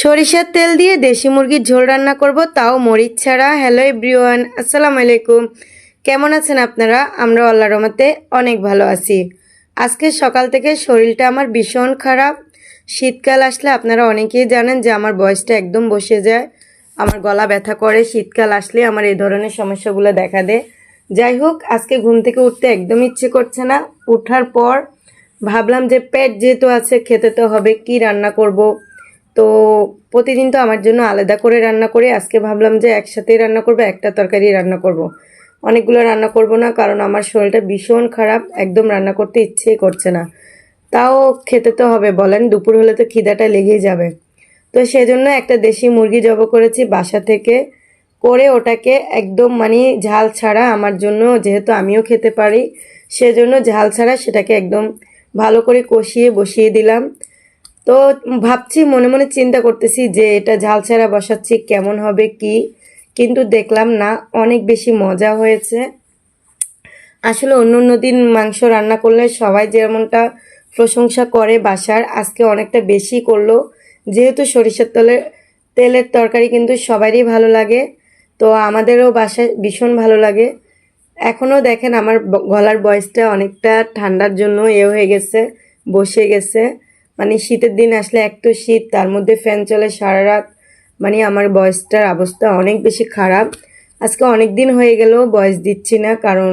সরিষার তেল দিয়ে দেশি মুরগির ঝোল রান্না করব, তাও মরিচ ছাড়া। হ্যালো এভরিওয়ান আসসালামু আলাইকুম। কেমন আছেন আপনারা? আমরা আল্লাহ রহমতে অনেক ভালো আছি। আজকে সকাল থেকে শরীরটা আমার ভীষণ খারাপ। শীতকাল আসলে আপনারা অনেকেই জানেন যে আমার বয়সটা একদম বসে যায়। আমার গলা ব্যথা করে, শীতকাল আসলে আমার এই ধরনের সমস্যাগুলো দেখা দেয়। যাই হোক, আজকে ঘুম থেকে উঠতে একদম ইচ্ছে করছে না। উঠার পর ভাবলাম যে পেট যেহেতু আছে, খেতে তো হবে, কি রান্না করব? তো প্রতিদিন তো আমার জন্য আলাদা করে রান্না করে, আজকে ভাবলাম যে একসাথেই রান্না করব, একটা তরকারি রান্না করব। অনেকগুলো রান্না করব না, কারণ আমার শরীরটা ভীষণ খারাপ, একদম রান্না করতে ইচ্ছেই করছে না। তাও খেতে তো হবে, বলেন, দুপুর হলে তো খিদাটা লেগেই যাবে। তো সেজন্য একটা দেশি মুরগি জব করেছি বাসা থেকে, করে ওটাকে একদম মানে ঝাল ছাড়া আমার জন্য, যেহেতু আমিও খেতে পারি, সেজন্য ঝাল ছাড়া সেটাকে একদম ভালো করে কষিয়ে বসিয়ে দিলাম। তো ভাবছি, মনে মনে চিন্তা করতেছি যে এটা ঝাল ছাড়া বসাচ্ছি কেমন হবে, কি? কিন্তু দেখলাম না, অনেক বেশি মজা হয়েছে। আসলে অন্য অন্য দিন মাংস রান্না করলে সবাই যেমনটা প্রশংসা করে বাসার, আজকে অনেকটা বেশি করল। যেহেতু সরিষার তেলের তেলের তরকারি কিন্তু সবারই ভালো লাগে, তো আমাদেরও বাসায় ভীষণ ভালো লাগে। এখনও দেখেন আমার গলার বয়সটা অনেকটা ঠান্ডার জন্য এ হয়ে গেছে, বসে গেছে। মানে শীতের দিন আসলে এক তো শীত, তার মধ্যে ফ্যান চলে সারা রাত মানে আমার বয়সটার অবস্থা অনেক বেশি খারাপ। আজকে অনেক দিন হয়ে গেলেও বয়স দিচ্ছি না, কারণ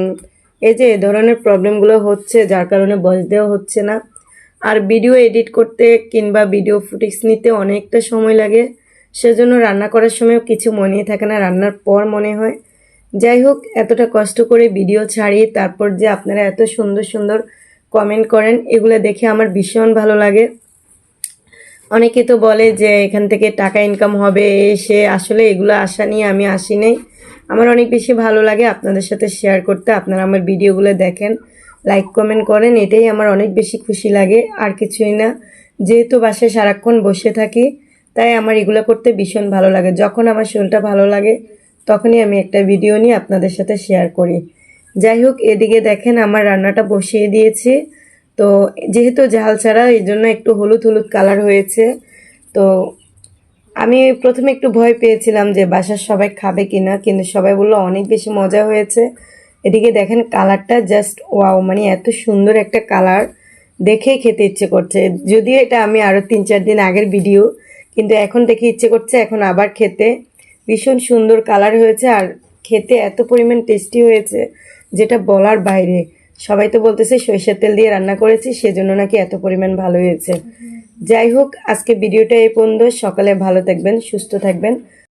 এই যে এ ধরনের প্রবলেমগুলো হচ্ছে, যার কারণে বয়স দেওয়া হচ্ছে না। আর ভিডিও এডিট করতে কিংবা ভিডিও ফুটেজ নিতে অনেকটা সময় লাগে। সেজন্য রান্না করার সময় কিছু মনেই থাকে না, রান্নার পর মনে হয়। যাই হোক, এতটা কষ্ট করে ভিডিও ছাড়ি, তারপর যে আপনারা এত সুন্দর সুন্দর কমেন্ট করেন। এগুলো দেখে আমার ভীষণ ভালো লাগে। অনেকে তো বলে যে এখান থেকে টাকা ইনকাম হবে সে আসলে এগুলো আশা নিয়ে আমি আসি নাই। আমার অনেক বেশি ভালো লাগে আপনাদের সাথে শেয়ার করতে। আপনারা আমার ভিডিওগুলো দেখেন লাইক কমেন্ট করেন, এটাই আমার অনেক বেশি খুশি লাগে। আর কিছুই না, যেহেতু বাসায় সারাক্ষণ বসে থাকি, তাই আমার এগুলো করতে ভীষণ ভালো লাগে। যখন আমার শরীরটা ভালো লাগে, তখনই আমি একটা ভিডিও নিয়ে আপনাদের সাথে শেয়ার করি। যাই হোক, এদিকে দেখেন আমার রান্নাটা বসিয়ে দিয়েছি। তো যেহেতু ঝাল ছাড়া, এই জন্য একটু হলুদ হলুদ কালার হয়েছে। তো আমি প্রথমে একটু ভয় পেয়েছিলাম যে বাসার সবাই খাবে কিনা, কিন্তু সবাই বলল অনেক বেশি মজা হয়েছে। এদিকে দেখেন কালারটা জাস্ট ওয়াও মানে এত সুন্দর একটা কালার। দেখেই খেতে ইচ্ছে করছে। যদিও এটা আমি আরও তিন চার দিন আগের ভিডিও, কিন্তু এখন দেখে ইচ্ছে করছে এখন আবার খেতে। ভীষণ সুন্দর কালার হয়েছে আর খেতে এত পরিমাণ টেস্টি হয়েছে। যেটা বলার বাইরে। সবাই তো বলতেছে, সরিষার তেল দিয়ে রান্না করেছি, সেজন্য নাকি এত পরিমাণ ভালো হয়েছে। যাই হোক, আজকে ভিডিওটা এই পর্যন্ত। সকালে ভালো থাকবেন, সুস্থ থাকবেন।